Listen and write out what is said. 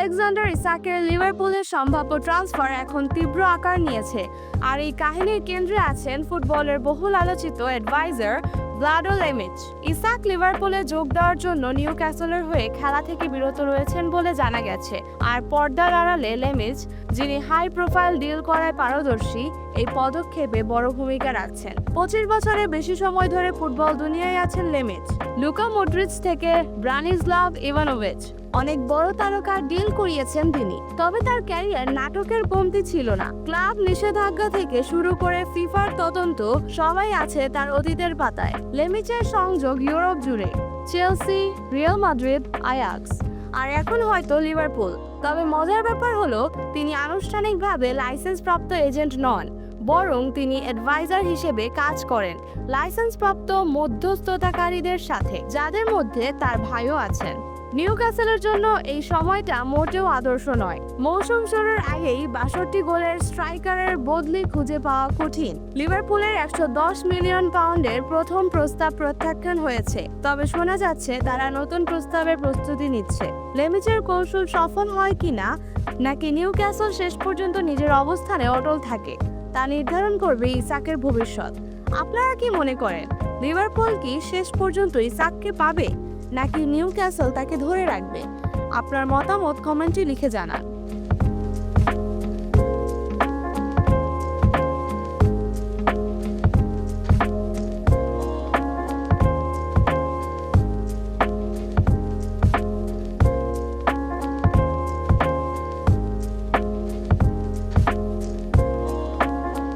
Alexander ইসাকের লিভারপুলের সম্ভাব্য transfer এখন তীব্র আকার নিয়েছে। আর এই কাহিনীর কেন্দ্রে আছেন ফুটবলের বহুল আলোচিত অ্যাডভাইজার ব্লাডো লেমিচ। ইসাক লিভারপুলে যোগ দেওয়ার জন্য নিউ ক্যাসলের হয়ে খেলা থেকে বিরত রয়েছেন বলে জানা গেছে। আর পর্দার আড়ালে লেমিচ, যিনি হাই প্রোফাইল ডিল করায় পারদর্শী, এই পদক্ষেপে বড় ভূমিকা রাখছেন। পঁচিশ বছরের বেশি সময় ধরে ফুটবল দুনিয়ায় আছেন লেমিচ। লুকা মোডরিচ থেকে ব্রানিসলাভ ইভানোভিচ। অনেক বড় তারকার ডিল করিয়েছেন তিনি। তবে তার ক্যারিয়ার নাটকের কমতি ছিল না। ক্লাব নিষেধাজ্ঞা থেকে শুরু করে ফিফার তদন্ত সবাই আছে তার অতীতের পাতায়। লেমিচের সংযোগ ইউরোপ জুড়ে। Chelsea, Real Madrid, Ajax. আর এখন হয়তো লিভারপুল। তবে মজার ব্যাপার হলো, তিনি আনুষ্ঠানিকভাবে লাইসেন্স প্রাপ্ত এজেন্ট নন, বরং তিনি অ্যাডভাইজার হিসেবে কাজ করেন, লাইসেন্সপ্রাপ্ত মধ্যস্থতাকারীদের সাথে, যাদের মধ্যে তার ভাইও আছেন। নিউক্যাসেলের জন্য এই সময়টা মোটেও আদর্শ নয়। মৌসুম শুরুর আগেই বাষট্টি গোলের স্ট্রাইকারের বদলি খুঁজে পাওয়া কঠিন। লিভারপুলের একশো দশ মিলিয়ন পাউন্ডের প্রথম প্রস্তাব প্রত্যাখ্যান হয়েছে। তবে শোনা যাচ্ছে, তারা নতুন প্রস্তাবের প্রস্তুতি নিচ্ছে। লেমিচের কৌশল সফল হয় কিনা, নাকি নিউক্যাসল শেষ পর্যন্ত নিজের অবস্থানে অটল থাকে, তা নির্ধারণ করবে ইসাকের ভবিষ্যৎ। আপনারা কি মনে করেন, লিভারপুল কি শেষ পর্যন্ত ইসাককে পাবে? নাকি নিউ ক্যাসল তাকে ধরে রাখবে? আপনার মতামত কমেন্টে লিখে জানান।